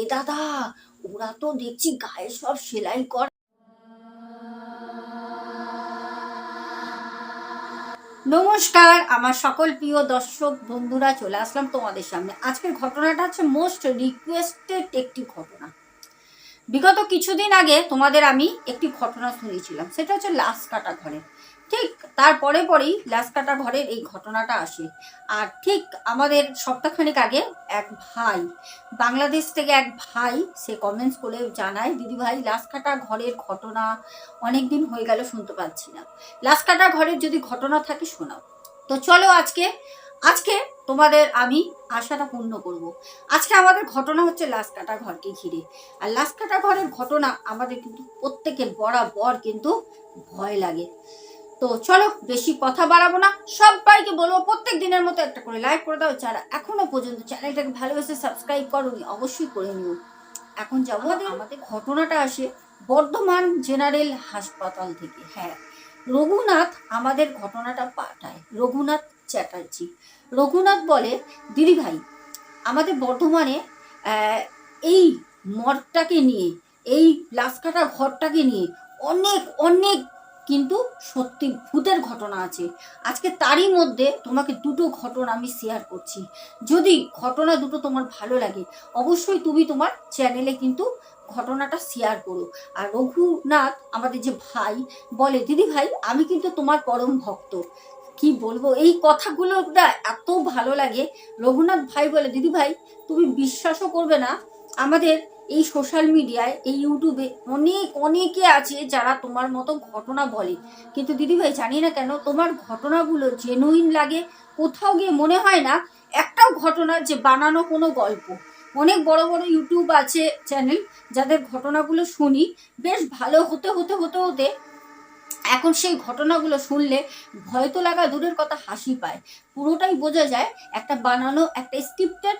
এ দাদা, ওরা তো দেখছি গায়ে সব সেলাই কর নমস্কার, আমার সকল প্রিয় দর্শক বন্ধুরা, চলে আসলাম তোমাদের সামনে। আজকের ঘটনাটা হচ্ছে মোস্ট রিকোয়েস্টেড একটি ঘটনা। বিগত কিছুদিন আগে তোমাদের আমি একটি ঘটনা শুনেছিলাম, সেটা হচ্ছে লাশ কাটা ঘরের ঠিক তারপরে পরেই লাশ কাটা ঘরের এই ঘটনাটা আসে। আর ঠিক আমাদের সপ্তাহখানেক আগে এক ভাই, বাংলাদেশ থেকে এক ভাই সে কমেন্টস করে জানায়, দিদি ভাই লাশ কাটা ঘরের ঘটনা অনেক দিন হয়ে গেল, শুনতে পাচ্ছি না। লাশ কাটা ঘরের যদি ঘটনা থাকে, শোনাও। তো চলো আজকে আজকে তোমাদের আমি আশাটা পূর্ণ করব। আজকে আমাদের ঘটনা হচ্ছে লাশ কাটা ঘরকে ঘিরে। আর লাশ কাটা ঘরের ঘটনা আমাদের কিন্তু প্রত্যেকের বরাবর কিন্তু ভয় লাগে। তো চলো বেশি কথা বাড়াবো না। সবাইকে বলব প্রত্যেক দিনের মতো একটা করে লাইক করে দাও। যারা এখনও পর্যন্ত চ্যানেলটাকে ভালোবেসে সাবস্ক্রাইব করোনি, অবশ্যই করে নিও। এখন যাব আমাদের ঘটনাটা আসে বর্ধমান জেনারেল হাসপাতাল থেকে। হ্যাঁ রঘুনাথ আমাদের ঘটনাটা পাঠায় রঘুনাথ চ্যাটার্জি। রঘুনাথ বলে, দিদি ভাই, আমাদের বর্ধমানে এই মঠটাকে নিয়ে, এই লাশকাটা ঘরটাকে নিয়ে অনেক অনেক কিন্তু সত্যি ভূতের ঘটনা আছে। আজকে তারই মধ্যে তোমাকে দুটো ঘটনা আমি শেয়ার করছি। যদি ঘটনা দুটো তোমার ভালো লাগে, অবশ্যই তুমি তোমার চ্যানেলে কিন্তু ঘটনাটা শেয়ার করো। আর রঘুনাথ, আমাদের যে ভাই, বলে, দিদি ভাই, আমি কিন্তু তোমার পরম ভক্ত। কি বলব? এই কথাগুলো না এত ভালো লাগে। রঘুনাথ ভাই বলে, দিদি ভাই, তুমি বিশ্বাসও করবে না। আমাদের এই সোশ্যাল মিডিয়ায় এই ইউটিউবে অনেক, অনেকে আছে যারা তোমার মতো ঘটনা বলে। কিন্তু দিদিভাই, জানি না কেন তোমার ঘটনাগুলো জেনুইন লাগে, কোথাও গিয়ে মনে হয় না একটাও ঘটনা যে বানানো কোনো গল্প। অনেক বড় বড় ইউটিউব আছে চ্যানেল যাদের ঘটনাগুলো শুনি, বেশ ভালো, হতে হতে হতে হতে এখন সেই ঘটনাগুলো শুনলে ভয় তো লাগা দূরের কথা, হাসি পায়। পুরোটাই বোঝা যায় একটা বানানো, একটা স্ক্রিপ্টেড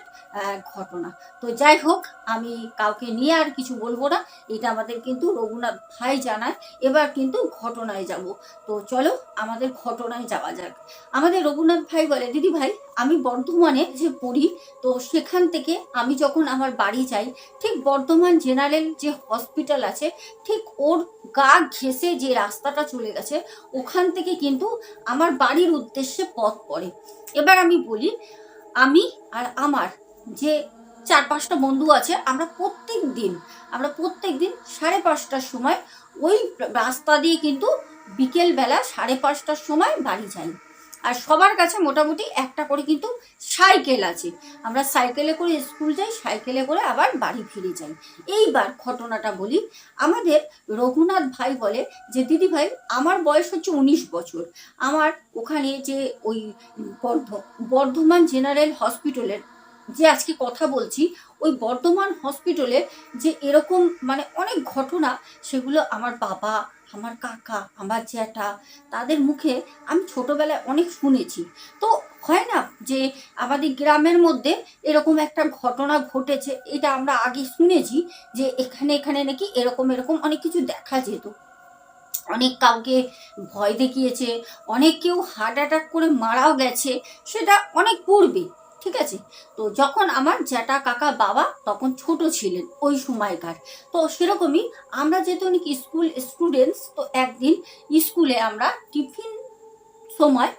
ঘটনা। তো যাই হোক, আমি কাউকে নিয়ে আর কিছু বলব না। এটা আমাদের কিন্তু রঘুনাথ ভাই জানায়। এবার কিন্তু ঘটনায় যাব। তো চলো আমাদের ঘটনায় যাওয়া যাক। আমাদের রঘুনাথ ভাই বলে, দিদি ভাই আমি বর্ধমানে যে পড়ি, তো সেখান থেকে আমি যখন আমার বাড়ি যাই, ঠিক বর্ধমান জেনারেল যে হসপিটাল আছে, ঠিক ওর গা ঘেসে যে রাস্তাটা চলে গেছে, ওখান থেকে কিন্তু আমার বাড়ির উদ্দেশ্যে পথ পড়ে। এবার আমি বলি, আমি আর আমার যে চার পাঁচটা বন্ধু আছে, আমরা প্রত্যেক দিন, আমরা প্রত্যেক দিন সাড়ে পাঁচটার সময় ওই রাস্তা দিয়ে কিন্তু বিকেলবেলা সাড়ে পাঁচটার সময় বাড়ি যাই। আর সবার কাছে মোটামুটি একটা করে কিন্তু সাইকেল আছে। আমরা সাইকেলে করে স্কুল যাই, সাইকেলে করে আবার বাড়ি ফিরে যাই। এইবার ঘটনাটা বলি, আমাদের রঘুনাথ ভাই বলে যে, দিদি ভাই, আমার বয়স হচ্ছে উনিশ বছর। আমার ওখানে যে ওই বর্ধ, বর্ধমান জেনারেল হসপিটালের যে আজকে কথা বলছি, ওই বর্ধমান হসপিটালে যে এরকম মানে অনেক ঘটনা, সেগুলো আমার বাবা আমার কাকা, আমার জ্যাঠা, তাদের মুখে আমি ছোটোবেলায় অনেক শুনেছি। তো হয় না যে আমাদের গ্রামের মধ্যে এরকম একটা ঘটনা ঘটেছে, এটা আমরা আগে শুনেছি যে এখানে এখানে নাকি এরকম এরকম অনেক কিছু দেখা যেত। অনেক কাউকে ভয় দেখিয়েছে, অনেক কেউ হার্ট অ্যাটাক করে মারাও গেছে, সেটা অনেক পূর্বে। ঠিক আছে? তো যখন আমার জ্যাঠা কাকা বাবা তখন ছোট ছিলেন ওই সময়কার। তো সেরকমই আমরা যেহেতু অনেক স্কুল স্টুডেন্টস তো একদিন স্কুলে আমরা টিফিন সময়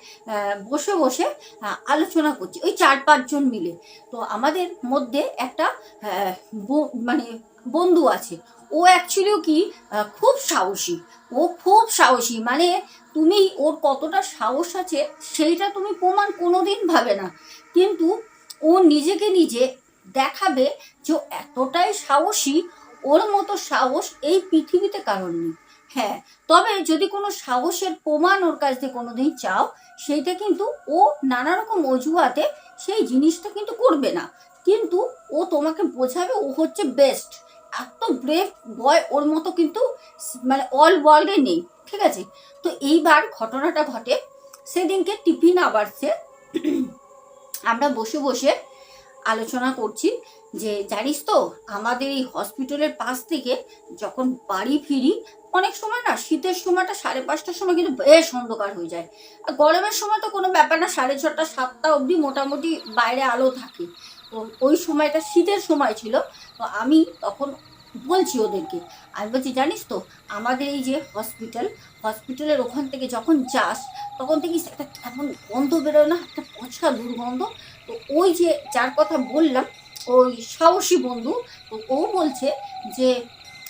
বসে বসে আলোচনা করছি, ওই চার পাঁচজন মিলে। তো আমাদের মধ্যে একটা মানে বন্ধু আছে। ও অ্যাকচুয়ালিও কি খুব সাহসী। ও খুব সাহসী মানে তুমি ওর কতটা সাহস আছে সেইটা তুমি প্রমাণ কোনোদিন ভাবে না। কিন্তু ও নিজেকে নিজে দেখাবে যে এতটাই সাহসী, ওর মতো সাহস এই পৃথিবীতে কারণ নেই। হ্যাঁ তবে যদি কোনো সাহসের প্রমাণ ওর কাছ থেকে কোনোদিন চাও, সেইটা কিন্তু ও নানা রকম অজুহাতে সেই জিনিসটা কিন্তু করবে না। কিন্তু ও তোমাকে বোঝাবে ও হচ্ছে বেস্ট এত ব্রেভ বয় ওর মতো কিন্তু মানে অল ওয়ার্ল্ডে নেই, ঠিক আছে? তো এইবার ঘটনাটা ঘটে। সেদিনকে টিফিন আওয়ার্সে আমরা বসে বসে আলোচনা করছি যে, জানিস তো, আমাদের এই হসপিটালের পাশ থেকে যখন বাড়ি ফিরি, অনেক সময় না শীতের সময়টা সাড়ে পাঁচটার সময় কিন্তু বেশ অন্ধকার হয়ে যায়। আর গরমের সময় তো কোনো ব্যাপার না, সাড়ে ছটা, সাতটা অবধি মোটামুটি বাইরে আলো থাকে। তো ওই সময়টা শীতের সময় ছিল। তো আমি তখন বলছি ওদেরকে। আমি বলছি, জানিস তো, আমাদের এই যে হসপিটাল হসপিটালের ওখান থেকে যখন যাস, তখন দেখিস একটা কেমন গন্ধ বেরোয় না, একটা পচকা দুর্গন্ধ। তো ওই যে যার কথা বললাম, ওই সাহসী বন্ধু, তো ও বলছে যে,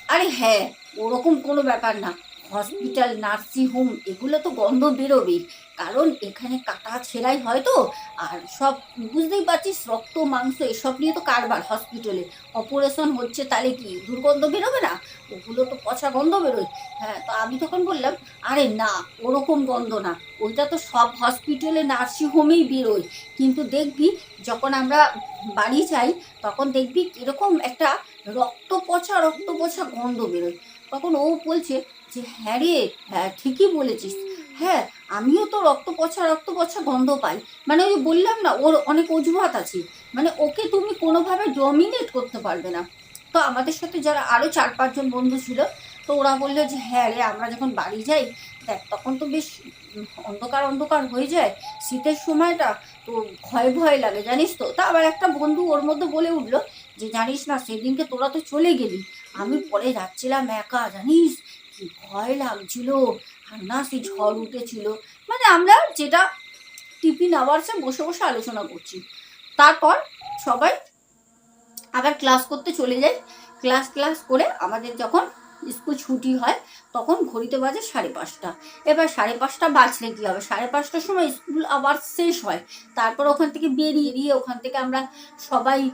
আরে হ্যাঁ ওরকম কোনো ব্যাপার না। হসপিটাল নার্সিংহোম এগুলো তো গন্ধ বেরোবেই। কারণ এখানে কাটা ছেঁড়াই হয় তো, আর সব বুঝতেই পারছিস, রক্ত, মাংস, এসব নিয়ে তো কারবার হসপিটালে অপারেশন হচ্ছে তাহলে কি, দুর্গন্ধ বেরোবে না? ওগুলো তো পচা গন্ধ বেরোয়। হ্যাঁ তো আমি তখন বললাম, আরে না, ওরকম গন্ধ না। ওইটা তো সব হসপিটালে নার্সিংহোমেই বেরোয়। কিন্তু দেখবি, যখন আমরা বাড়ি যাই, তখন দেখবি এরকম একটা রক্ত পচা রক্ত পচা গন্ধ বেরোয়। তখন ও বলছে যে হ্যাঁ রে হ্যাঁ ঠিকই বলেছিস। হ্যাঁ আমিও তো রক্ত পচা রক্ত পচা গন্ধ পাই। মানে ওই বললাম না, ওর অনেক অজুহাত আছে। মানে ওকে তুমি কোনোভাবে ডমিনেট করতে পারবে না। তো আমাদের সাথে যারা আরও চার পাঁচজন বন্ধু ছিল, তো ওরা বলল যে হ্যাঁ রে, আমরা যখন বাড়ি যাই, দেখ, তখন তো বেশ অন্ধকার অন্ধকার হয়ে যায় শীতের সময়টা। তো ভয় ভয় লাগে, জানিস তো? তা আবার একটা বন্ধু ওর মধ্যে বলে উঠল যে, জানিস না, সেদিনকে তোরা তো চলে গেলি। আমি পরে যাচ্ছিলাম একা, জানিস? কি ভয় লাগছিল? না সেই ঝড় উঠেছিল। মানে আমরা যেটা টিফিন আওয়ার্সে বসে বসে আলোচনা করছি। তারপর সবাই আবার ক্লাস করতে চলে যাই ক্লাস ক্লাস করে আমাদের যখন স্কুল ছুটি হয়, তখন ঘড়িতে বাজে সাড়ে পাঁচটা। এবার সাড়ে পাঁচটা বাজলে কী হবে? সাড়ে পাঁচটার সময় স্কুল আবার শেষ হয়। তারপর ওখান থেকে বেরিয়ে দিয়ে ওখান থেকে আমরা সবাই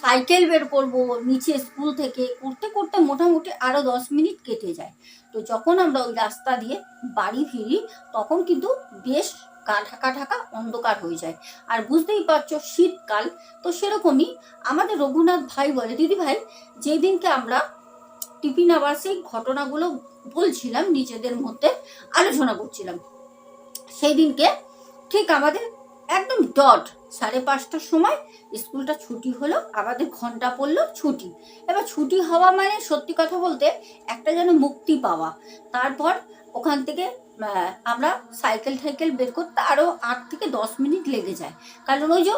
সাইকেল বের করব নিচে স্কুল থেকে। করতে করতে মোটামুটি আরও দশ মিনিট কেটে যায়। তো যখন আমরা ওই রাস্তা দিয়ে বাড়ি ফিরি, তখন কিন্তু বেশ গা ঢাকা ঢাকা অন্ধকার হয়ে যায়। আর বুঝতেই পারছ, শীতকাল, তো সেরকমই। আমাদের রঘুনাথ ভাই বলে দিদি ভাই যেই দিনকে আমরা টিফিন আবার সেই ঘটনাগুলো বলছিলাম, নিজেদের মধ্যে আলোচনা করছিলাম। সেই দিনকে ঠিক আমাদের একদম ডট সাড়ে পাঁচটার সময় স্কুলটা ছুটি হলো, আমাদের ঘণ্টা পড়ল ছুটি। এবার ছুটি হওয়া মানে সত্যি কথা বলতে একটা যেন মুক্তি পাওয়া। তারপর ওখান থেকে আমরা সাইকেল টাইকেল বের করতে আরও আট থেকে দশ মিনিট লেগে যায়। কারণ ওই যে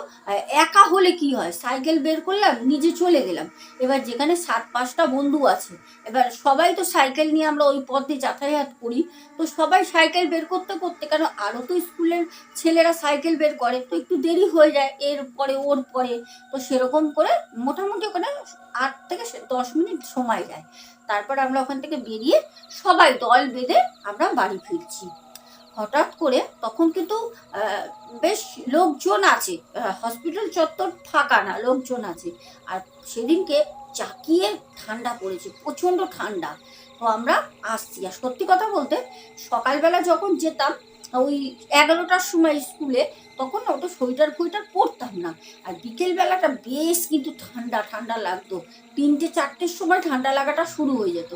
একা হলে কি হয়? সাইকেল বের করলাম, নিজে চলে গেলাম। এবার যেখানে সাত পাঁচটা বন্ধু আছে, এবার সবাই তো সাইকেল নিয়ে আমরা ওই পথে যাতায়াত করি, তো সবাই সাইকেল বের করতে করতে কেন আরও তো স্কুলের ছেলেরা সাইকেল বের করে, তো একটু দেরি হয়ে যায়, এর পরে, ওর পরে। তো সেরকম করে মোটামুটি ওখানে আট থেকে দশ মিনিট সময় যায়। তারপর আমরা ওখান থেকে বেরিয়ে সবাই দল বেঁধে আমরা বাড়ি ফিরছি। হঠাৎ করে তখন কিন্তু বেশ লোকজন আছে হসপিটাল চত্বর ফাঁকা না, লোকজন আছে। আর সেদিনকে চাকিয়ে ঠান্ডা পড়েছে, প্রচণ্ড ঠান্ডা। তো আমরা আসছি। আর সত্যি কথা বলতে, সকালবেলা যখন যেতাম ওই এগারোটার সময় স্কুলে, তখন ওটা সোয়েটার ফুইটার পরতাম না। আর বিকেলবেলাটা বেশ কিন্তু ঠান্ডা ঠান্ডা লাগতো। তিনটে, চারটের সময় ঠান্ডা লাগাটা শুরু হয়ে যেত।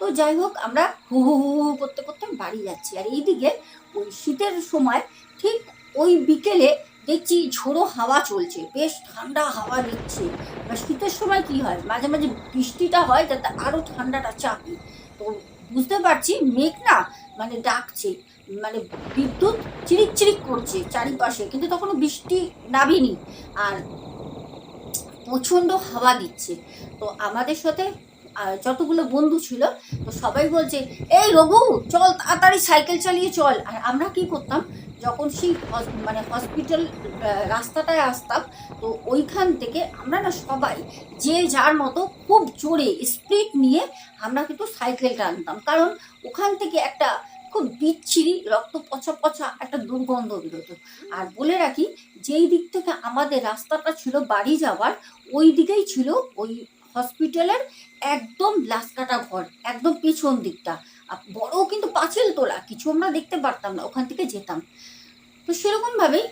তো যাই হোক, আমরা হু হু হু হু করতে করতে বাড়ি যাচ্ছি। আর এইদিকে ওই শীতের সময় ঠিক ওই বিকেলে দেখছি ঝোড়ো হাওয়া চলছে, বেশ ঠান্ডা হাওয়া দিচ্ছে। শীতের সময় কি হয়? মাঝে মাঝে বৃষ্টিটা হয় যাতে আরও ঠান্ডাটা চাপে। তো বুঝতে পারছি মেঘ না মানে ডাকছে। মানে বিদ্যুৎ চিরিক চিরিক করছে চারিপাশে, কিন্তু তখনও বৃষ্টি নামেনি আর প্রচণ্ড হাওয়া দিচ্ছে। তো আমাদের সাথে যতগুলো বন্ধু ছিল, তো সবাই বলছে, এই রঘু, চল তাড়াতাড়ি সাইকেল চালিয়ে চল। আর আমরা কি করতাম, যখন সেই মানে হসপিটাল রাস্তাটায় আসতাম, তো ওইখান থেকে আমরা না সবাই যে যার মতো খুব জোরে স্পিড নিয়ে আমরা কিন্তু সাইকেলটা আনতাম। কারণ ওখান থেকে একটা খুব বিচ্ছিরি রক্ত পচা পচা একটা দুর্গন্ধ বেরোতো। আর বলে রাখি, যেই দিক থেকে আমাদের রাস্তাটা ছিল বাড়ি যাওয়ার, ওই দিকেই ছিল ওই হসপিটালের একদম লাস্কাটা ঘর, একদম পেছন দিকটা। বড় কিন্তু পাঁচিল তোলা, কিছু আমরা দেখতে পারতাম না, ওখান থেকে যেতাম। তো সেরকমভাবেই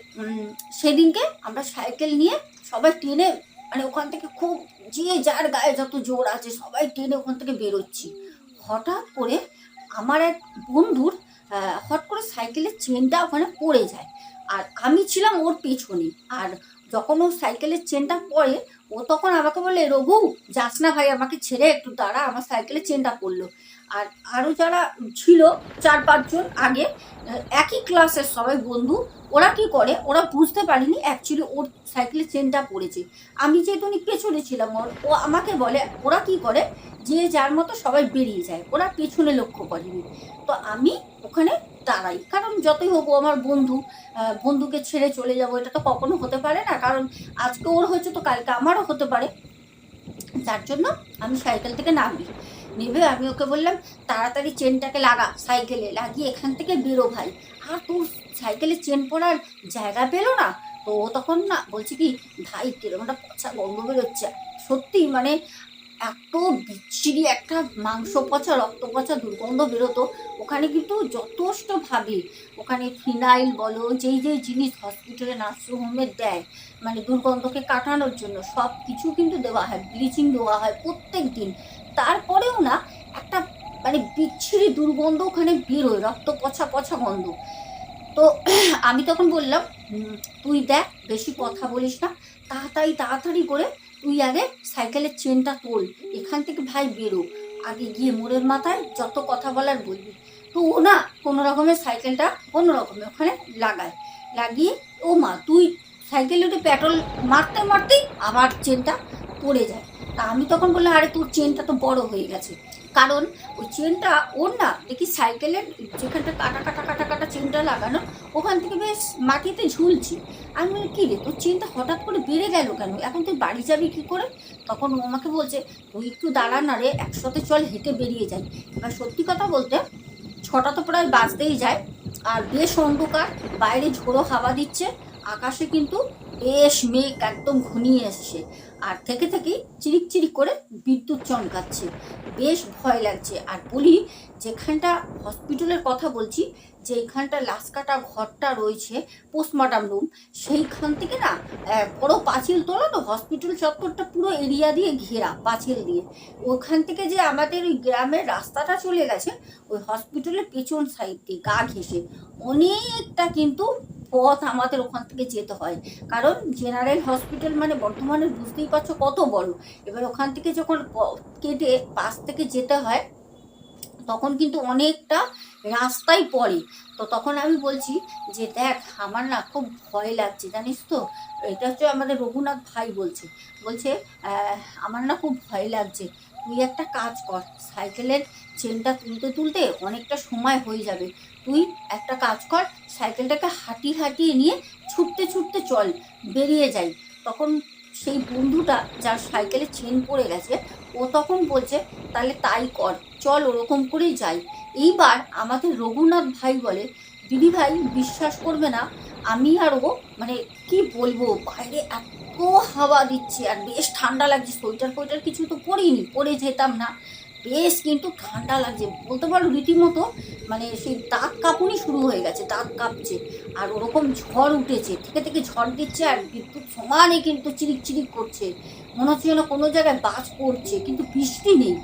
সেদিনকে আমরা সাইকেল নিয়ে সবাই টেনে মানে ওখান থেকে খুব যে যার গায়ে যত জোর আছে, সবাই টেনে ওখান থেকে বেরোচ্ছি। হঠাৎ করে আমার এক বন্ধুর হট করে সাইকেলের চেনটা ওখানে পড়ে যায়। আর আমি ছিলাম ওর পেছনে। আর যখন ও সাইকেলের চেনটা পড়ে, ও তখন আমাকে বলে, রঘু, যাস না ভাই, আমাকে ছেড়ে একটু দাঁড়া, আমার সাইকেলের চেনটা পড়ল। আর আরও যারা ছিল চার পাঁচজন আগে, একই ক্লাসের সবাই বন্ধু, ওরা কি করে? ওরা বুঝতে পারেনি অ্যাকচুয়ালি ওর সাইকেলের চেনটা পড়েছে। আমি যেহেতু অনেক পেছনে ছিলাম, ওর, ও আমাকে বলে, ওরা কি করে? যে যার মতো সবাই বেরিয়ে যায়, ওরা পেছনে লক্ষ্য করেনি তো আমি ওখানে দাঁড়াই, কারণ যতই হোক আমার বন্ধু বন্ধুকে ছেড়ে চলে যাব, এটা তো কখনো হতে পারে না, কারণ আজকে ওর হয়েছে তো কালকে আমারও হতে পারে। যার জন্য আমি সাইকেল থেকে নামি। নেবে? আমি ওকে বললাম, তাড়াতাড়ি চেনটাকে লাগা, সাইকেলে লাগিয়ে এখান থেকে বেরো ভাই। আর তোর সাইকেলে চেন পড়ার জায়গা পেল না? তো ও তখন না, বলছে কি, ভাই, কীরকম একটা পচা গন্ধ বেরোচ্ছে। সত্যি মানে এত বিচ্ছিরি একটা মাংস পচা রক্ত পচা দুর্গন্ধ বেরোতো। ওখানে কিন্তু যথেষ্টভাবে ওখানে ফিনাইল বলো, যেই যেই জিনিস হসপিটালে, নার্সিংহোমে দেয় মানে দুর্গন্ধকে কাটানোর জন্য সব কিছু কিন্তু দেওয়া হয়, ব্লিচিং দেওয়া হয় প্রত্যেক দিন তারপরেও না, একটা মানে বিচ্ছিরি দুর্গন্ধ ওখানে বেরোয় রক্ত পচা পচা গন্ধ। তো আমি তখন বললাম তুই দেখ, বেশি কথা বলিস না, তাড়াতাড়ি তাড়াতাড়ি করে তুই আগে সাইকেলের চেনটা তোল, এখান থেকে ভাই বেরো, আগে গিয়ে মোড়ের মাথায় যত কথা বলার বলবি। তো ও না কোনো রকমের সাইকেলটা, কোনো রকমের ওখানে লাগায়। লাগিয়ে, ও মা, তুই সাইকেলে পেট্রোল মারতে, মারতেই আবার চেনটা পড়ে যায়। তা আমি তখন বললাম, আরে তোর চেনটা তো বড় হয়ে গেছে। কারণ ওই চেনটা ওর না, দেখি সাইকেলের যেখানটা কাটা কাটা কাটা কাটা চেনটা লাগানো, ওখান থেকে বেশ মাটিতে ঝুলছে। আমি বলি কী রে, তোর চেনটা হঠাৎ করে বেড়ে গেল কেন? এখন তুই বাড়ি যাবি কী করে? তখন ও আমাকে বলছে, তুই একটু দাঁড়া না রে, একসাথে চল, হেঁটে বেরিয়ে যাই। এবার সত্যি কথা বলতে, ছটা তো প্রায় বাজতেই যায়, আর বেশ অন্ধকার, বাইরে ঝোড়ো হাওয়া দিচ্ছে আকাশে কিন্তু বেশ মেঘ একদম ঘনিয়ে এসছে। আর থেকে থেকেই চিরিক চিরিক করে বিদ্যুৎ চমকাচ্ছে। বেশ ভয় লাগছে। আর বলি, যেখানটা হসপিটালের কথা বলছি যে এখানটা লাশ ঘরটা রয়েছে পোস্টমর্টম রুম সেইখান থেকে না বড় পাঁচিল তোলা তো হসপিটাল চত্বরটা পুরো এরিয়া দিয়ে ঘেরা, পাঁচিল দিয়ে। ওখান থেকে যে আমাদের ওই গ্রামের রাস্তাটা চলে গেছে, ওই হসপিটালের পেছন সাইড দিয়ে গা ঘেসে অনেকটা কিন্তু পথ আমাদের ওখান থেকে যেতে হয়। কারণ জেনারেল হসপিটাল মানে বর্ধমানে বুঝতেই পারছ কত বড়। এবার ওখান থেকে যখন কেটে পাশ থেকে যেতে হয় তখন কিন্তু অনেকটা রাস্তায় পড়ে। তো তখন আমি বলছি যে দেখ আমার না খুব ভয় লাগছে জানিস তো? এটা হচ্ছে আমাদের রঘুনাথ ভাই বলছে। বলছে "আহ, আমার না খুব ভয় লাগছে। তুই একটা কাজ কর সাইকেলের চেনটা তুলতে তুলতে অনেকটা সময় হয়ে যাবে। তুই একটা কাজ কর, সাইকেলটাকে হাঁটিয়ে হাঁটিয়ে নিয়ে ছুটতে ছুটতে চল, বেরিয়ে যাই। তখন সেই বন্ধুটা যার সাইকেলে চেন পড়ে গেছে, ও তখন বলছে, তাহলে তাই কর, চল ওরকম করেই যাই। এইবার আমাদের রঘুনাথ ভাই বলে, দিদি ভাই, বিশ্বাস করবে না, আমি আর ও মানে কি বলব, বাইরে এত হাওয়া দিচ্ছে, আর বেশ ঠান্ডা লাগছে সোয়েটার ফোয়েটার কিছু তো পরিনি, পরে যেতাম না। বেশ কিন্তু ঠান্ডা লাগছে। বলতে পারো রীতিমতো মানে সেই দাঁত কাঁপুনি শুরু হয়ে গেছে, দাঁত কাঁপছে। আর ওরকম ঝড় উঠেছে, থেকে থেকে ঝড় দিচ্ছে আর বিদ্যুৎ সমানে কিন্তু চিরিক চিরিক করছে। মনে হচ্ছে যেন কোনো জায়গায় বাজ পড়ছে, কিন্তু বৃষ্টি নেই।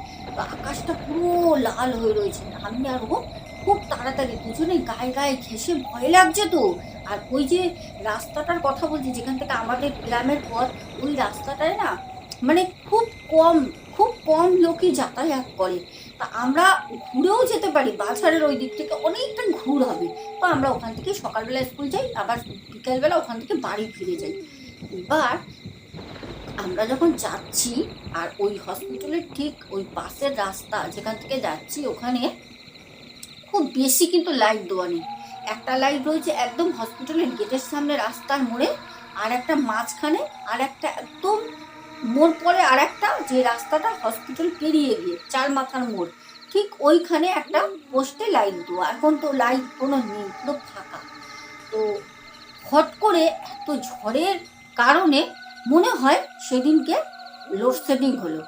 আকাশটা পুরো লাল হয়ে রয়েছে। আমি আর ও খুব তাড়াতাড়ি দুজনে গায়ে গায়ে ঘেসে ভয় লাগছে তো। আর ওই যে রাস্তাটার কথা বলছি, যেখান থেকে আমাদের গ্রামের পথ, ওই রাস্তাটায় না মানে খুব কম কম লোকই যাতায়াত করে। তা আমরা ঘুরেও যেতে পারি, বাজারের ওই দিক থেকে অনেকটা ঘুর হবে। তো আমরা ওখান থেকে সকালবেলা স্কুল যাই, আবার বিকালবেলা ওখান থেকে বাড়ি ফিরে যাই। এবার আমরা যখন যাচ্ছি, আর ওই হসপিটালের ঠিক ওই পাশের রাস্তা যেখান থেকে যাচ্ছি, ওখানে খুব বেশি কিন্তু লাইট দেওয়া নেই। একটা লাইট রয়েছে একদম হসপিটালের গেটের সামনে রাস্তার মোড়ে, আর একটা মাঝখানে, আর একটা একদম মোড় পরে আর একটা যে রাস্তাটা হসপিটাল পেরিয়ে গিয়ে, চার মাথার মোড়। ঠিক ওইখানে একটা পোস্টে লাইট দেওয়া। এখন তো লাইট কোনো নেই, পুরো ফাঁকা। তো হট করে এত ঝড়ের কারণে মনে হয় সেদিনকে লোডশেডিং হলো।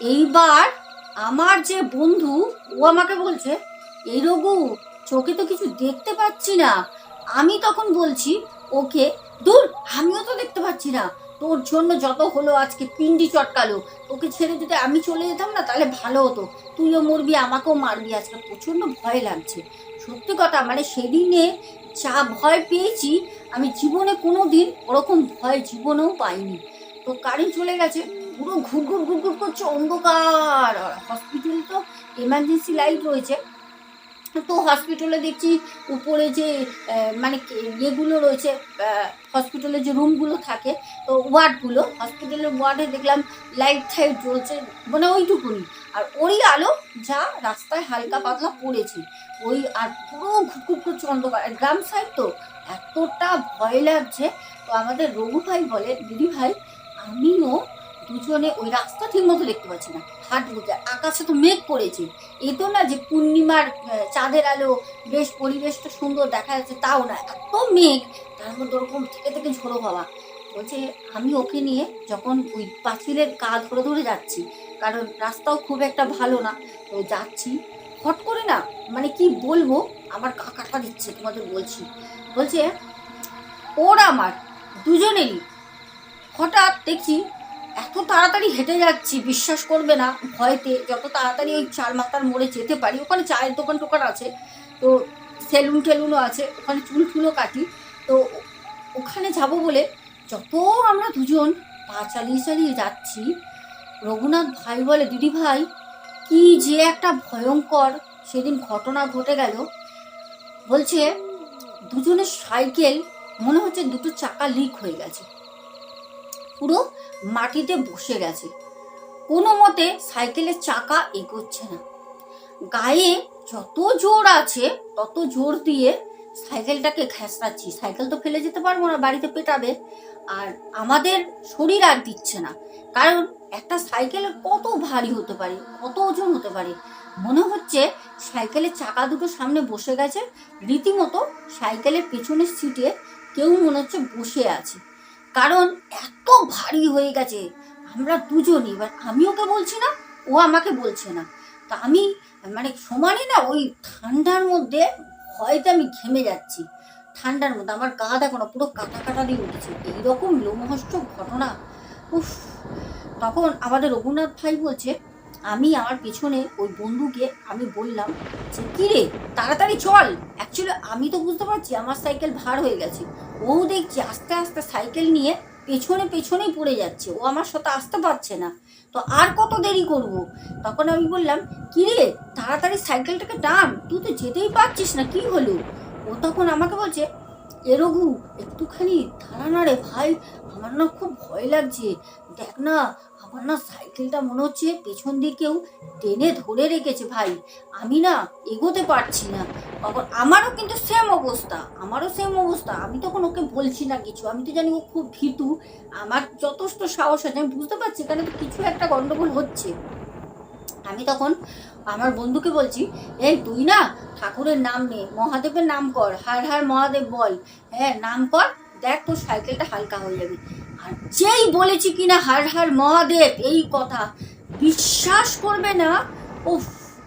এইবার আমার যে বন্ধু, ও আমাকে বলছে, এই রঘু, চোখে তো কিছু দেখতে পাচ্ছি না। আমি তখন বলছি, ওকে, দূর, আমিও তো দেখতে পাচ্ছি না। তোর জন্য যত হলো আজকে পিন্ডি চটকালো, তোকে ছেড়ে যদি আমি চলে যেতাম না, তাহলে ভালো হতো। তুইও মরবি, আমাকেও মারবি, আজকে প্রচণ্ড ভয় লাগছে। সত্যি কথা মানে সেদিনে যা ভয় পেয়েছি, আমি জীবনে কোনো দিন ওরকম ভয় জীবনেও পাইনি। তো কারেন্ট চলে গেছে, পুরো ঘুর ঘুর ঘুর ঘুর করছে অন্ধকার। হসপিটাল তো এমার্জেন্সি লাইট রয়েছে। তো হসপিটালে দেখছি উপরে যে মানে ইয়েগুলো রয়েছে হসপিটালে যে রুমগুলো থাকে, তো ওয়ার্ডগুলো হসপিটালের ওয়ার্ডে দেখলাম লাইট ফাইট জ্বলছে মানে ওইটুকুনি। আর ওরই আলো যা রাস্তায় হালকা পাতলা পড়েছে। ওই আর পুরো ঘুটঘুট করছে অন্ধকার। আর গ্রাম সাইড তো এতটা ভয় লাগছে, তো আমাদের রঘু ভাই বলে, দিদি ভাই, আমিও দুজনে ওই রাস্তা ঠিক মতো দেখতে পাচ্ছি না। হাট বুঝে আকাশে তো মেঘ করেছে এ তো না যে পূর্ণিমার চাঁদের আলো, বেশ পরিবেশটা সুন্দর দেখা যাচ্ছে, তাও না। এত মেঘ, তার মধ্যে ওরকম থেকে থেকে ঝোড়ো হওয়া। বলছে, আমি ওকে নিয়ে যখন ওই পাঁচিলের গা ধরে ধরে যাচ্ছি, কারণ রাস্তাও খুব একটা ভালো না, তো যাচ্ছি হট করে না মানে কি বলব, আমার গা কাটা দিচ্ছে, তোমাদের বলছি। বলছে, ওর আমার, দুজনেরই। হঠাৎ দেখছি এত তাড়াতাড়ি হেঁটে যাচ্ছি, বিশ্বাস করবে না ভয়তে। যত তাড়াতাড়ি ওই চার মাথার মোড়ে যেতে পারি, ওখানে চায়ের দোকান টোকান আছে, তো সেলুন টেলুনও আছে, ওখানে চুল ফুলও কাটি, তো ওখানে যাব বলে যত আমরা দুজন পা চালিয়ে চালিয়ে যাচ্ছি, রঘুনাথ ভাই বলে, দিদি ভাই, কি যে একটা ভয়ঙ্কর সেদিন ঘটনা ঘটে গেল। বলছে, দুজনের সাইকেল মনে হচ্ছে দুটো চাকা লিক হয়ে গেছে। পুরো মাটিতে বসে গেছে। কোনো মতে সাইকেলের চাকা এগোচ্ছে না। গায়ে যত জোর আছে, তত জোর দিয়ে সাইকেলটাকে ঘেঁষাচ্ছি। সাইকেল তো ফেলে যেতে পারব না, বাড়িতে পেটাবে। আর আমাদের শরীর আর দিচ্ছে না। কারণ একটা সাইকেল কত ভারী হতে পারে, কত ওজন হতে পারে। মনে হচ্ছে সাইকেলের চাকা দুটো সামনে বসে গেছে। রীতিমতো সাইকেলের পেছনের সিটে কেউ মনে হচ্ছে বসে আছে। কারণ এত ভারী হয়ে গেছে। আমরা দুজনই এবার আমি ওকে বলছি না, ও আমাকে বলছে না। তা আমি মানে সমানে না ওই ঠান্ডার মধ্যে ভয়তে আমি ঘেমে যাচ্ছি। ঠান্ডার মধ্যে আমার গা দেখো না, পুরো কাটা কাটা দিয়ে উঠেছে। এইরকম লোমহর্ষক ঘটনা। উফ, তখন আমাদের রঘুনাথ ভাই বলছে, আমি আমার পেছনে ওই বন্ধুকে আমি বললাম যে কি রে তাড়াতাড়ি চল। অ্যাকচুয়ালি আমি তো বুঝতে পারছি আমার সাইকেল ভার হয়ে গেছে। ও দেখছি আস্তে আস্তে সাইকেল নিয়ে পেছনে পেছনেই পড়ে যাচ্ছে। ও আমার সাথে আসতে পারছে না। তো আর কত দেরি করব? তখন আমি বললাম, কিরে, তাড়াতাড়ি সাইকেলটাকে টান। তুই তো যেতেই পারছিস না, কি হলো? ও তখন আমাকে বলছে, এ রঘু, একটুখানি দাঁড়া না রে ভাই। আমার না খুব ভয় লাগছে। দেখ না আমার না সাইকেলটা মনে হচ্ছে পেছন দিকেও টেনে ধরে রেখেছে ভাই। আমি না এগোতে পারছি না। তখন আমারও কিন্তু সেম অবস্থা, আমারও সেম অবস্থা। আমি তখন ওকে বলছি না কিছু। আমি তো জানি ও খুব ভীতু। আমার যথেষ্ট সাহস আছে। আমি বুঝতে পারছি তো কিছু একটা গন্ডগোল হচ্ছে। আমি তখন আমার বন্ধুকে বলছি, এই তুই না ঠাকুরের নাম নে, মহাদেবের নাম কর। হার হার মহাদেব বল। হ্যাঁ নাম কর। দেখ তোর সাইকেলটা হালকা হয়ে যাবে। আর যেই বলেছি কিনা, হার হার মহাদেব, এই কথা। বিশ্বাস করবে না? ও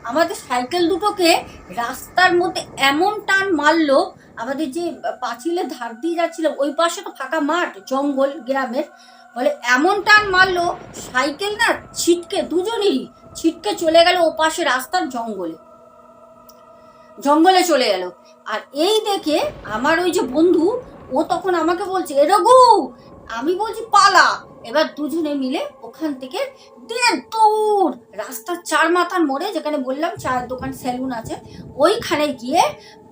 আমাদের সাইকেল দুটোকে রাস্তার মধ্যে এমন টান মারলো, আমাদের যে পাঁচিলের ধার দিয়ে যাচ্ছিল ওই পাশে তো ফাঁকা মাঠ, জঙ্গল, গ্রামের। বলে এমন টান মারলো, সাইকেল না ছিটকে, দুজনেরই ছিটকে চলে গেল ও পাশে রাস্তার জঙ্গলে। জঙ্গলে চলে গেল। আর এই দেখে আমার ওই যে বন্ধু, ও তখন আমাকে বলছে, এ রঘু আমি বলছি পালা। এবার দুজনে মিলে ওখান থেকে দিয়ে দূর, রাস্তার চার মাথার মোড়ে যেখানে বললাম চায়ের দোকান, সেলুন আছে, ওইখানে গিয়ে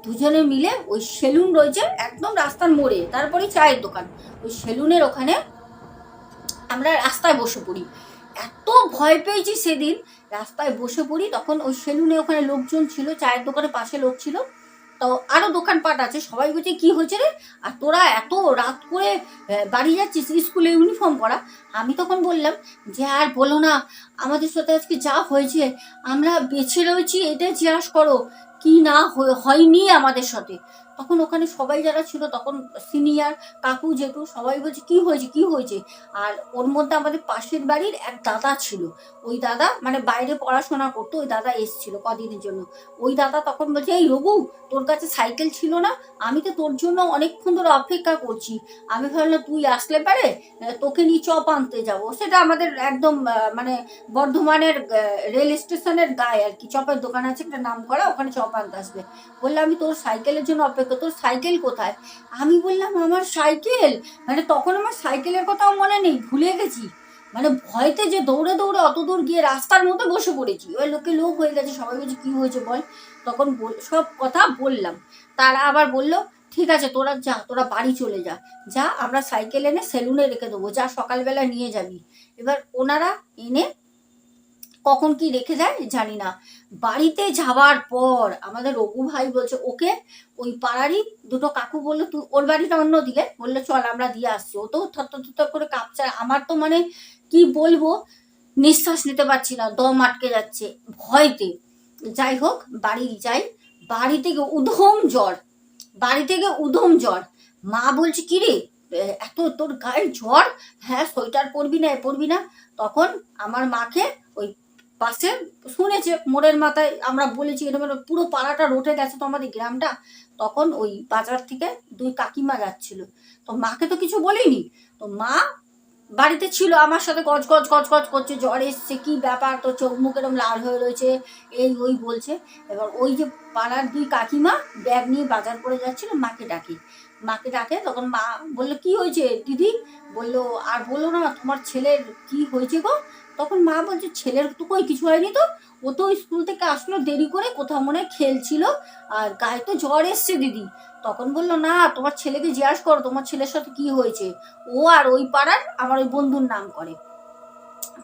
দুজনে মিলে ওই সেলুন রয়েছে একদম রাস্তার মোড়ে তারপরে চায়ের দোকান। ওই সেলুনের ওখানে আমরা রাস্তায় বসে পড়ি। এত ভয় পেয়েছি সেদিন, রাস্তায় বসে পড়ি, তখন ওই সেলুনে ওখানে লোকজন ছিল, চায়ের দোকানের পাশে লোক ছিল। তো আরও দোকানপাট আছে, সবাই বলছে, কি হয়েছে রে? আর তোরা এত রাত করে বাড়ি যাচ্ছিস স্কুলে ইউনিফর্ম পরা? আমি তখন বললাম, যে আর বলো না, আমাদের সাথে আজকে যা হয়েছে, আমরা বেছে রয়েছি এটা জিজ্ঞাসা করো, কি না হয়নি আমাদের সাথে? তখন ওখানে সবাই যারা ছিল, তখন সিনিয়র কাকু, জেঠু সবাই বলছে, কি হয়েছে? কি হয়েছে? আর ওর মধ্যে আমাদের পাশের বাড়ির এক দাদা ছিল। ওই দাদা মানে বাইরে পড়াশোনা করতো, ওই দাদা এসছিল কদিনের জন্য। ওই দাদা তখন বলছে, এই রঘু, তোর কাছে সাইকেল ছিল না? আমি তো তোর জন্য অনেকক্ষণ ধরে অপেক্ষা করছি। আমি ভাবলাম, তুই আসলে পারে? তোকে নিয়ে চপ আনতে যাব। সেটা আমাদের একদম মানে বর্ধমানের রেল স্টেশনের গায়ে আর কি। চপের দোকান আছে, একটা নাম করা ওখানে চপ আনতে আসবে। বললে, আমি তোর সাইকেলের জন্য অপেক্ষা অপেক্ষা তোর সাইকেল কোথায়? আমি বললাম, আমার সাইকেল মানে তখন আমার সাইকেলের কথাও মনে নেই, ভুলে গেছি। মানে ভয়তে যে দৌড়ে দৌড়ে অত দূর গিয়ে রাস্তার মধ্যে বসে পড়েছি। ওই লোকে লোক হয়ে গেছে, সবাই বলছে, কী হয়েছে বল? তখন সব কথা বললাম। তারা আবার বলল, ঠিক আছে, তোরা যা, তোরা বাড়ি চলে যা। যা, আমরা সাইকেল এনে সেলুনে রেখে দেবো। যা, সকালবেলা নিয়ে যাবি। এবার ওনারা এনে কখন কি রেখে দেয় জানি না। বাড়িতে যাওয়ার পর আমাদের রঘু ভাই বলছে, ওকে, ওই পাড়ারই দুটো কাকু বলল, তুই ওর বাড়িটা অন্য দিকে বলল, চল, আমরা দিয়ে আসছি। ও তো থর করে কাঁপছে। আমার তো মানে কি বলব, নিঃশ্বাস নিতে পারছি না, দম আটকে যাচ্ছে ভয়তে। যাই হোক, বাড়ি যাই। বাড়ি থেকে উধম জ্বর, বাড়ি থেকে উধম জ্বর। মা বলছে, কি রে, এত তোর গায়ে জ্বর? হ্যাঁ সোয়েটার পরবি না, এ পরবি না। তখন আমার মাকে পাশে শুনেছে, মোড়ের মাথায় আমরা বলেছি, এরকম পুরো পাড়াটা রোটে গেছে তো আমাদের গ্রামটা। তখন ওই বাজার থেকে দুই কাকিমা যাচ্ছিল। তো মাকে তো কিছু বলিনি। তো মা বাড়িতে ছিল, আমার সাথে গজ গজ গজ গজ করছে, জ্বর এসছে, কি ব্যাপার? তো চোখ মুখ এরকম লাল হয়ে রয়েছে, এই ওই বলছে। এবার ওই যে পাড়ার দুই কাকিমা ব্যাগ নিয়ে বাজার করে যাচ্ছিল, মাকে ডাকে। মাকে ডাকে, তখন মা বলল, কি হয়েছে, দিদি? বলল, আর বলল না, তোমার ছেলের কি হয়েছে গো? তখন মা বলছে, ছেলের তো কই, কিছু হয়নি তো? ও তো স্কুল থেকে আসলো দেরি করে, কোথাও মনে হয় খেলছিল। আর গায়ে তো জ্বর এসছে দিদি। তখন বলল, না, তোমার ছেলেকে জিজ্ঞাস করো, তোমার ছেলের সাথে কি হয়েছে? ও আর ওই পাড়ার আমার ওই বন্ধুর নাম করে।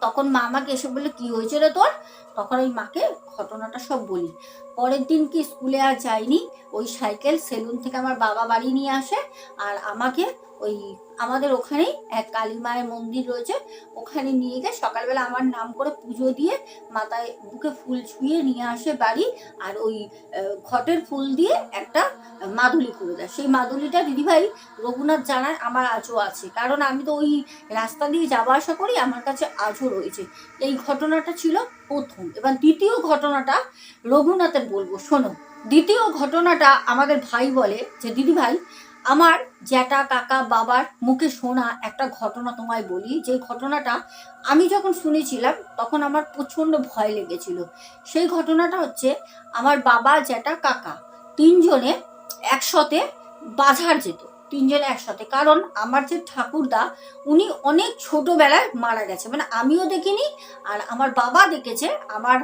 তখন মা আমাকে এসে বলল, কি হয়েছে রে তোর? তখন ওই মাকে ঘটনাটা সব বলি। পরের দিন কি স্কুলে আর যাইনি, ওই সাইকেল সেলুন থেকে আমার বাবা বাড়ি নিয়ে আসে। আর আমাকে ওই আমাদের ওখানেই এক কালী মায়ের মন্দির রয়েছে। ওখানে নিয়ে গিয়ে সকালবেলা আমার নাম করে পুজো দিয়ে মাথায় বুকে ফুল ছুঁয়ে নিয়ে আসে বাড়ি আর ওই ঘটের ফুল দিয়ে একটা মাদুলি করে দেয়। সেই মাদুলিটা দিদিভাই রঘুনাথ জানার আমার আজও আছে। কারণ আমি তো ওই রাস্তা দিয়ে যাওয়া আসা করি, আমার কাছে আজও রয়েছে। এই ঘটনাটা ছিল প্রথম। এবার দ্বিতীয় ঘটনাটা রঘুনাথের বলব। শোনো, দ্বিতীয় ঘটনাটা আমাদের ভাই বলে যে দিদি ভাই আমার জ্যাঠা, কাকা, বাবার মুখে শোনা একটা ঘটনা তোমায় বলি। যে ঘটনাটা আমি যখন শুনেছিলাম, তখন আমার প্রচণ্ড ভয় লেগেছিল। সেই ঘটনাটা হচ্ছে আমার বাবা, জ্যাঠা, কাকা তিনজনে একসাথে বাজার যেত। তিনজনে একসাথে। কারণ আমার যে ঠাকুরদা, উনি অনেক ছোটবেলায় মারা গেছে। মানে আমিও দেখিনি আর আমার বাবা দেখেছে। আমার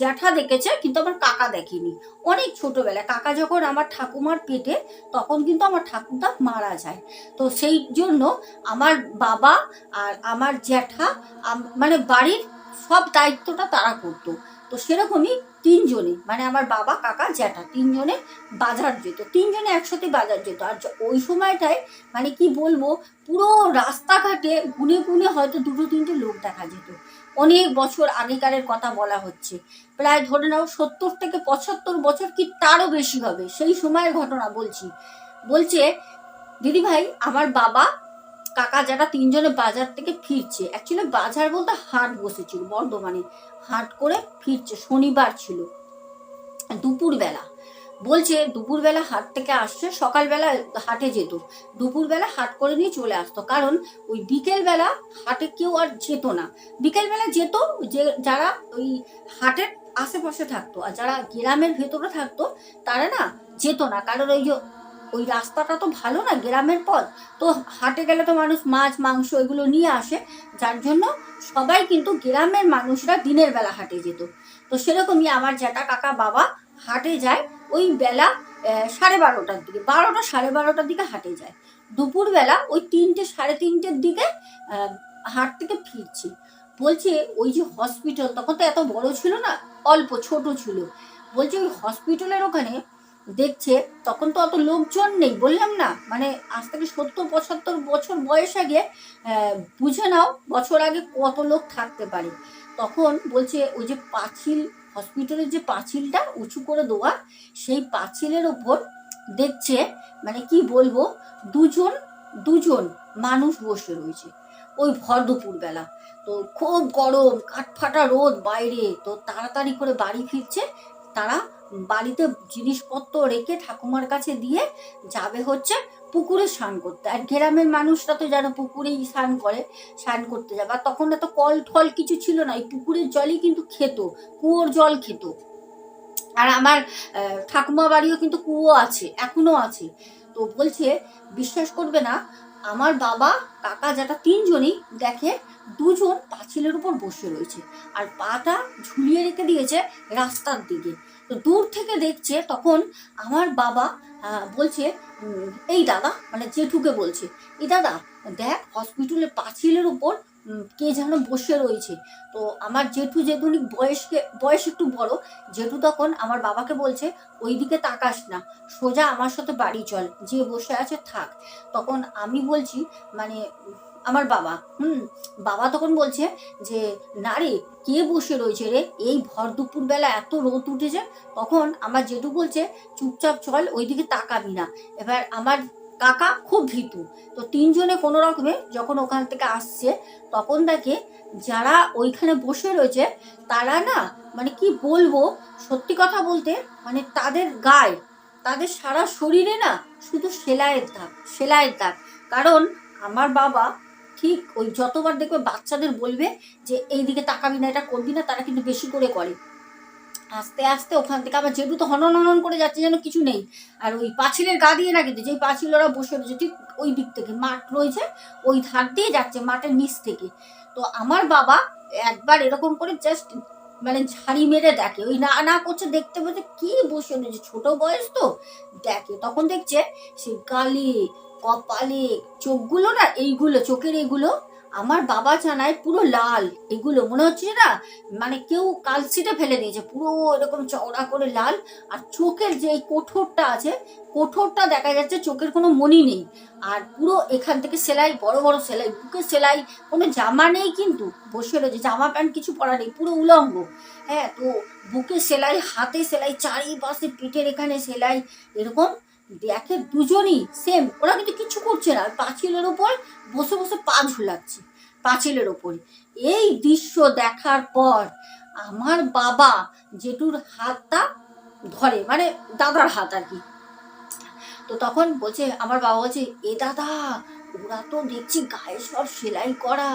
জ্যাঠা দেখেছে, কিন্তু আমার কাকা দেখেনি। অনেক ছোটবেলায় কাকা যখন আমার ঠাকুমার পেটে, তখন কিন্তু আমার ঠাকুরদা মারা যায়। তো সেই জন্য আমার বাবা আর আমার জ্যাঠা মানে বাড়ির সব দায়িত্বটা তারা করতো। তো সেরকমই তিনজনে মানে আমার বাবা, কাকা, জ্যাঠা, তিনজনে বাজার যেত। তিনজনে একসাথে বাজার যেত। আর ওই সময়টায় মানে কি বলব, পুরো রাস্তাঘাটে গুনে গুনে হয়তো দুটো, তিনটে লোক দেখা যেত। অনেক বছর আগেকারের কথা বলা হচ্ছে। প্রায় ধরে নাও সত্তর থেকে পঁচাত্তর বছর কি তারও বেশি হবে, সেই সময়ের ঘটনা বলছি। বলছে, দিদি ভাই, আমার বাবা, কাকা যারা তিনজনে বাজার থেকে ফিরছে অ্যাকচুয়ালি বাজার বলতে হাট বসেছিল, বর্ধমানে। হাট করে ফিরছে, শনিবার ছিল, দুপুরবেলা। বলছে, দুপুরবেলা হাট থেকে আসছে, সকালবেলা হাটে যেত। দুপুরবেলা হাট করে নিয়ে চলে আসতো। কারণ ওই বিকেলবেলা হাটে কেউ আর যেত না। বিকেলবেলা যেত যে, যারা ওই হাটের আশেপাশে থাকতো। আর যারা গ্রামের ভেতরে থাকতো, তারা না যেত না। কারণ ওই যে, ওই রাস্তাটা তো ভালো না গ্রামের পথ। তো হাটে গেলে তো মানুষ মাছ, মাংস এগুলো নিয়ে আসে। যার জন্য সবাই কিন্তু গ্রামের মানুষরা দিনের বেলা হাটে যেত। তো সেরকমই আমার জ্যাঠা কাকা বাবা হাটে যায়। ওই বেলা সাড়ে বারোটার দিকে, বারোটা সাড়ে বারোটার দিকে হাটে যায়। দুপুরবেলা ওই তিনটে সাড়ে তিনটের দিকে হাট থেকে ফিরছি। বলছে, ওই যে হসপিটাল তখন তো এত বড় ছিল না, অল্প ছোট ছিল। বলছে, ওই হসপিটালের ওখানে দেখছে, তখন তো অত লোকজন নেই। বললাম, না মানে আজ থেকে সত্তর, পঁচাত্তর বছর বয়স আগে বুঝে নাও বছর আগে কত লোক থাকতে পারে। তখন বলছে, ওই যে পাঁচিল হসপিটালের যে পাঁচিলটা উঁচু করে দেওয়া, সেই পাঁচিলের ওপর দেখছে মানে কি বলব, দুজন দুজন মানুষ বসে রয়েছে। ওই ভর দুপুরবেলা তো খুব গরম, কাঠফাটা রোদ বাইরে। তো তাড়াতাড়ি করে বাড়ি ফিরছে। তারা বাড়িতে জিনিসপত্র রেখে ঠাকুমার কাছে দিয়ে যাবে হচ্ছে পুকুরে স্নান করতে। আর গ্রামের মানুষরা তো যেন পুকুরেই স্নান করে, স্নান করতে যাবে আর তখন তো কল ঠল কিছু ছিল না, এই পুকুরের জলই কিন্তু খেত, কুয়োর জল খেত। আর আমার ঠাকুমা বাড়িও কিন্তু কুয়ো আছে, এখনও আছে। তো বলছে, বিশ্বাস করবে না, আমার বাবা, কাকা যেটা তিনজনই, দেখে দুজন পাঁচিলের উপর বসে রয়েছে। আর পাটা ঝুলিয়ে রেখে দিয়েছে রাস্তার দিকে। তো দূর থেকে দেখছে, তখন আমার বাবা বলছে এই দাদা মানে জেঠুকে বলছে এই দাদা দেখ হসপিটালের পাঁচিলের উপর উম, কে যেন বসে রয়েছে। তো আমার জেঠু জেঠুনি বয়সকে, বয়স একটু বড়, জেঠু তখন আমার বাবাকে বলছে ওই দিকে তাকাস না, সোজা আমার সাথে বাড়ি চল, যে বসে আছে থাক। তখন আমি বলছি মানে আমার বাবা, হুম, বাবা তখন বলছে যে, না রে, কে বসে রয়েছে রে? এই ভর দুপুর বেলা এত রোদ উঠেছে? তখন আমার জেঠু বলছে, চুপচাপ চল, ওইদিকে তাকাবি না। এবার আমার কাকা খুব ভীতু। তো তিনজনে কোনো রকমে যখন ওখান থেকে আসছে, তখন দেখে যারা ওইখানে বসে রয়েছে, তারা না মানে কি বলব, সত্যি কথা বলতে মানে তাদের গায়ে, তাদের সারা শরীরে না শুধু সেলাইয়ের দাগ সেলাইয়ের দাগ। কারণ আমার বাবা ঠিক ওই যতবার দেখবে বাচ্চাদের বলবে যে এই দিকে তাকাবি না, এটা করবি না, তারা কিন্তু বেশি করে করে। আস্তে আস্তে ওখান থেকে আবার যেহেতু তো হনন হনন করে যাচ্ছে, যেন কিছু নেই। আর ওই পাঁচিলের গা দিয়ে না কিন্তু যেই পাঁচিল ওরা বসে রয়েছে, ঠিক ওই দিক থেকে মাঠ রয়েছে, ওই ধার দিয়ে যাচ্ছে মাঠের নিচ থেকে। তো আমার বাবা একবার এরকম করে জাস্ট মানে ঝাড়ি মেরে দেখে। ওই না না করছে, দেখতে বলছে কি বসে রয়েছে, ছোট বয়স তো? দেখে, তখন দেখছে সে গালে, কপালে, চোখগুলো না এইগুলো, চোখের এইগুলো আমার বাবা জানায় পুরো লাল। এগুলো মনে হচ্ছে না মানে কেউ কালসিটে ফেলে দিয়েছে, পুরো এরকম চওড়া করে লাল। আর চোখের যে এই কোঠরটা আছে, কোঠরটা দেখা যাচ্ছে চোখের কোনো মনি নেই। আর পুরো এখান থেকে সেলাই, বড় বড় সেলাই, বুকের সেলাই, কোনো জামা নেই কিন্তু, বসে রয়েছে, জামা প্যান্ট কিছু পরা নেই, পুরো উলঙ্গ। হ্যাঁ তো বুকে সেলাই, হাতে সেলাই, চারিপাশে পিঠের এখানে সেলাই, এরকম দেখে দুজনই সেম ওরা কিন্তু কিছু করছে না, পাঁচিলের ওপর বসে বসে পা ঝুলাচ্ছে, পাঁচিলের ওপর। এই দৃশ্য দেখার পর আমার বাবা জেঠুর হাতটা ধরে মানে দাদার হাত আর কি। তো তখন বলছে, আমার বাবা বলছে, এ দাদা, ওরা তো দেখছি গায়ে সব সেলাই করা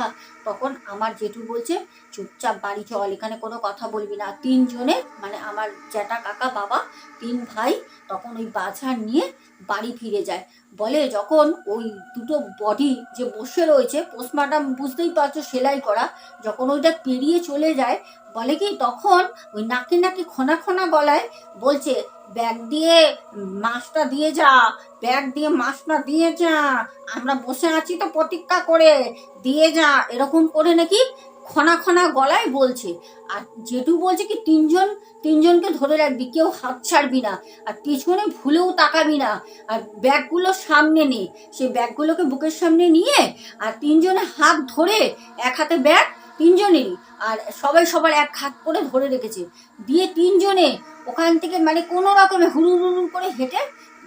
তখন আমার জেঠু বলছে, চুপচাপ বাড়ি চল, এখানে কোনো কথা বলবি না। তিনজনে মানে আমার জ্যাঠা কাকা বাবা, তিন ভাই, তখন ওই বাছার নিয়ে বাড়ি ফিরে যায়। বলে যখন ওই দুটো বডি যে বসে রয়েছে পোস্টমার্টাম বুঝতেই পারছ সেলাই করা, যখন ওইটা পেরিয়ে চলে যায়, বলে কি তখন ওই নাকে নাকে খনা খনা গলায় বলছে ব্যাগ দিয়ে মাছটা দিয়ে যা, ব্যাগ দিয়ে মাছটা দিয়ে যা। আমরা বসে আছি তো প্রতীক্ষা করে। দিয়ে যা, এরকম করে নাকি খনা খনা গলায় বলছে। আর জেঠু বলছে কি, তিনজন, তিনজনকে ধরে রাখবি, কেউ হাত ছাড়বি না। আর পিছনে ভুলেও তাকাবি না। আর ব্যাগগুলো সামনে নে। সেই ব্যাগগুলোকে বুকের সামনে নিয়ে আর তিনজনে হাত ধরে এক হাতে ব্যাগ তিনজনেরই। আর সবাই সবার এক হাত করে ধরে রেখেছে। দিয়ে তিনজনে ওখান থেকে মানে কোনো রকমে হুড়ু হুড়ু করে হেঁটে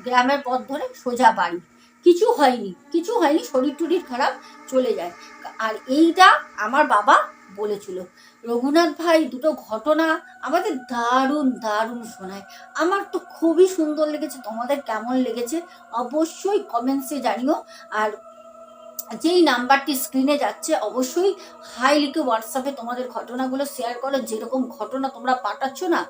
গ্রামের পথ ধরে সোজা বাড়ি। কিছু হয়নি কিছু হয়নি, শরীর টুরির খারাপ, চলে যায়। আর এইটা আমার বাবা বলেছিল, রঘুনাথ ভাই, দুটো ঘটনা আমাদের দারুণ দারুণ শোনায়। আমার তো খুবই সুন্দর লেগেছে, তোমাদের কেমন লেগেছে? অবশ্যই কমেন্টসে জানিও। আর যেই নাম্বারটি স্ক্রিনে যাচ্ছে, অবশ্যই হাই লিখে হোয়াটসঅ্যাপে তোমাদের ঘটনাগুলো শেয়ার করো। যেরকম ঘটনা তোমরা পাঠাচ্ছ না,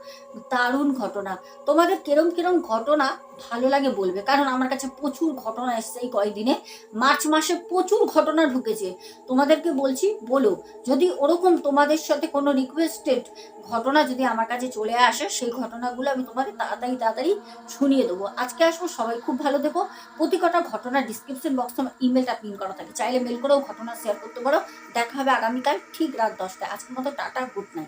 দারুণ ঘটনা। তোমাদের কেরম কেরম ঘটনা ভালো লাগে বলবে। কারণ আমার কাছে প্রচুর ঘটনা এসছে এই কয়েকদিনে। মার্চ মাসে প্রচুর ঘটনা ঢুকেছে। তোমাদেরকে বলছি, বলো, যদি ওরকম তোমাদের সাথে কোনো রিকোয়েস্টেড ঘটনা যদি আমার কাছে চলে আসে, সেই ঘটনাগুলো আমি তোমাদের তাড়াতাড়ি তাড়াতাড়ি শুনিয়ে দেবো। আজকে আসব, সবাই খুব ভালো দেখো প্রতি কটা ঘটনা ডিসক্রিপশন বক্সে আমার ইমেলটা পিন করা থাকে। চাইলে মেল করেও ঘটনা শেয়ার করতে পারো। দেখা হবে আগামীকাল ঠিক রাত দশটায়। আজকের মতো টাটা গুড নাইট